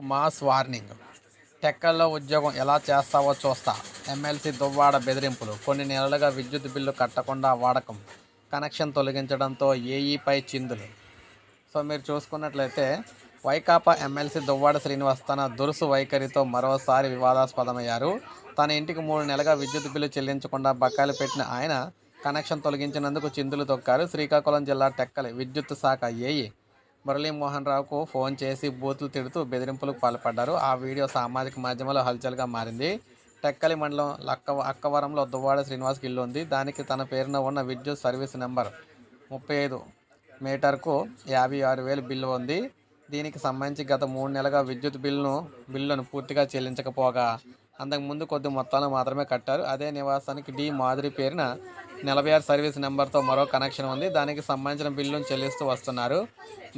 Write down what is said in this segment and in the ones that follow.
Mass warning. టెక్కల్లో ఉద్యోగం ఎలా చేస్తావో చూస్తా. ఎమ్మెల్సీ దువ్వాడ బెదిరింపులు. కొన్ని నెలలుగా విద్యుత్ బిల్లు కట్టకుండా వాడకం. కనెక్షన్ తొలగించడంతో ఏఈపై చిందులు. సో మీరు చూసుకున్నట్లయితే వైకాపా ఎమ్మెల్సీ దువ్వాడ శ్రీనివాస్ తన దురుసు వైఖరితో మరోసారి వివాదాస్పదమయ్యారు. తన ఇంటికి మూడు నెలలుగా విద్యుత్ బిల్లు చెల్లించకుండా బకాయిలు పెట్టిన ఆయన కనెక్షన్ తొలగించినందుకు చిందులు తొక్కారు. శ్రీకాకుళం జిల్లా టెక్కలి విద్యుత్ శాఖ ఏఈ మురళీమోహన్ రావుకు ఫోన్ చేసి బూతులు తిడుతూ బెదిరింపులకు పాల్పడ్డారు. ఆ వీడియో సామాజిక మాధ్యమాల్లో హల్చల్గా మారింది. టెక్కలి మండలం లక్క అక్కవరంలో దువ్వాడ శ్రీనివాస్కి ఇల్లు ఉంది. దానికి తన పేరున ఉన్న విద్యుత్ సర్వీస్ నెంబర్ ముప్పై ఐదు మీటర్కు యాభై ఆరు వేలు బిల్లు ఉంది. దీనికి సంబంధించి గత మూడు నెలలుగా విద్యుత్ బిల్లును బిల్లును పూర్తిగా చెల్లించకపోగా అంతకుముందు కొద్ది మొత్తాలు మాత్రమే కట్టారు. అదే నివాసానికి డి మాదిరి పేరున నలభై ఆరు సర్వీస్ నెంబర్తో మరో కనెక్షన్ ఉంది. దానికి సంబంధించిన బిల్లును చెల్లిస్తూ వస్తున్నారు.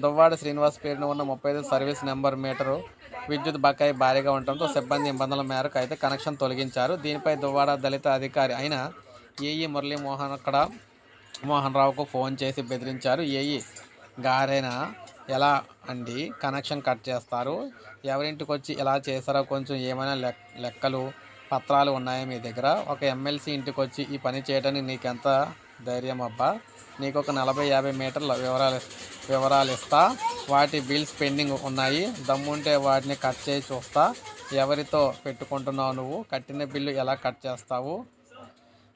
దువ్వాడ శ్రీనివాస్ పేరున ఉన్న ముప్పై ఐదు సర్వీస్ నెంబర్ మీటరు విద్యుత్ బకాయి భారీగా ఉండటంతో సిబ్బంది నిబంధనల మేరకు అయితే కనెక్షన్ తొలగించారు. దీనిపై దువ్వాడ దళిత అధికారి అయిన ఏఈ మురళీమోహన్ అక్కడ మోహన్ రావుకు ఫోన్ చేసి బెదిరించారు. ఏఈ గారైనా ఎలా అండి? కనెక్షన్ కట్ చేస్తారు. ఎవరింటికి వచ్చి ఎలా చేస్తారో కొంచెం ఏమైనా లెక్కలు పత్రాలు ఉన్నాయా మీ దగ్గర? ఒక ఎమ్మెల్సీ ఇంటికి వచ్చి ఈ పని చేయడానికి నీకెంత ధైర్యం అబ్బా? నీకు ఒక నలభై యాభై మీటర్ల వివరాలు వివరాలు ఇస్తా. వాటి బిల్స్ పెండింగ్ ఉన్నాయి. దమ్ముంటే వాటిని కట్ చేసి చూస్తా. ఎవరితో పెట్టుకుంటున్నావు నువ్వు? కట్టిన బిల్లు ఎలా కట్ చేస్తావు?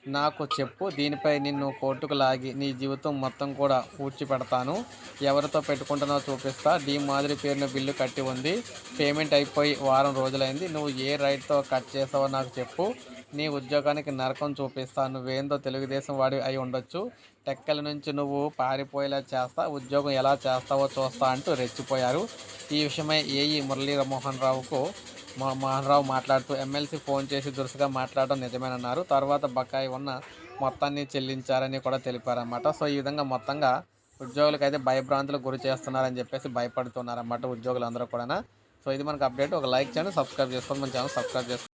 నాకు చెప్పు దీనిపై నిన్ను కోర్టుకు లాగి నీ జీవితం మొత్తం కూడా ఊడ్చిపెడతాను ఎవరితో పెట్టుకుంటున్నావో చూపిస్తా. డీ మాదిరి పేరున బిల్లు కట్టి ఉంది. పేమెంట్ అయిపోయి వారం రోజులైంది. నువ్వు ఏ రైట్తో కట్ చేసావో నాకు చెప్పు. నీ ఉద్యోగానికి నరకం చూపిస్తా. నువ్వేందో తెలుగుదేశం వాడి అయి ఉండొచ్చు. టెక్కల నుంచి నువ్వు పారిపోయేలా చేస్తా. ఉద్యోగం ఎలా చేస్తావో చూస్తా అంటూ రెచ్చిపోయారు. ఈ విషయమై ఏఈ మురళీ రావుకు రావుకు మా రావు మాట్లాడుతూ ఎమ్మెల్సీ ఫోన్ చేసి దురుసుగా మాట్లాడడం నిజమేనన్నారు. తర్వాత బకాయి ఉన్న మొత్తాన్ని చెల్లించారని కూడా తెలిపారన్నమాట. సో ఈ విధంగా మొత్తంగా ఉద్యోగులకు అయితే భయభ్రాంతులకు గురి చేస్తున్నారని చెప్పేసి భయపడుతున్నారన్నమాట ఉద్యోగులందరూ కూడా సో ఇది మనకు అప్డేట్. ఒక లైక్ చేయండి సబ్స్క్రైబ్ చేసుకోండి. మన ఛానల్ సబ్స్క్రైబ్ చేసుకోండి.